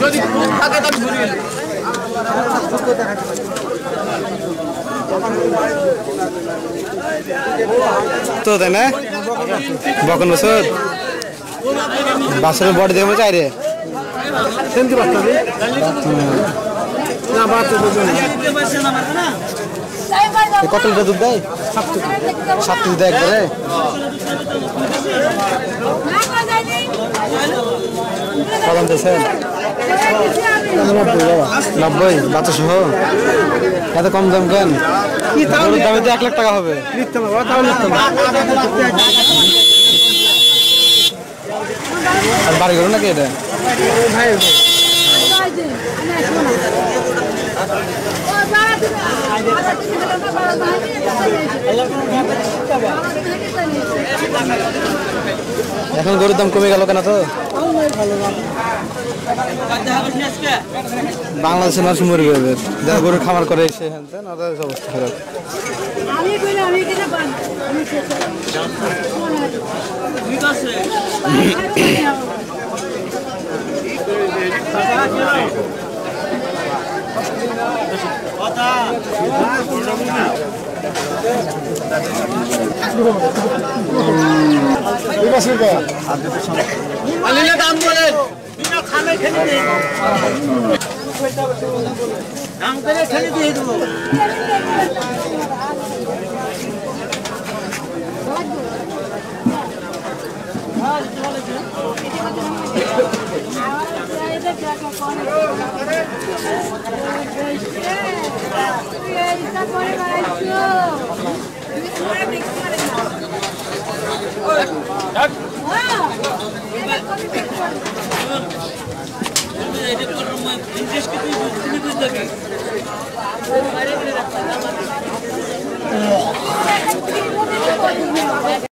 যদি থাকে তো ঘুরিয়ে তো তাই না? বকন বছর বাসের বডি দেখে চাই রে। সেমতি না কত লিটার দুধ দেয়? সাত কেজি দেয় একবারে? কত দিয়েছেন নব্বই বাচ্চা সহ এত কম দাম কেন? গরুর দামে তো এক লাখ টাকা হবে। আর বাড়ি গরু নাকি এটা? এখন গরুর দাম কমে গেল কেন তো? বাংলাদেশে মানুষ মরে যাবে। যারা গরুর খামার করে এসে অবস্থা খারাপ। কইলে আমি কিনে পান আমি আলিলে দাম বলেন হ্যাঁ よし!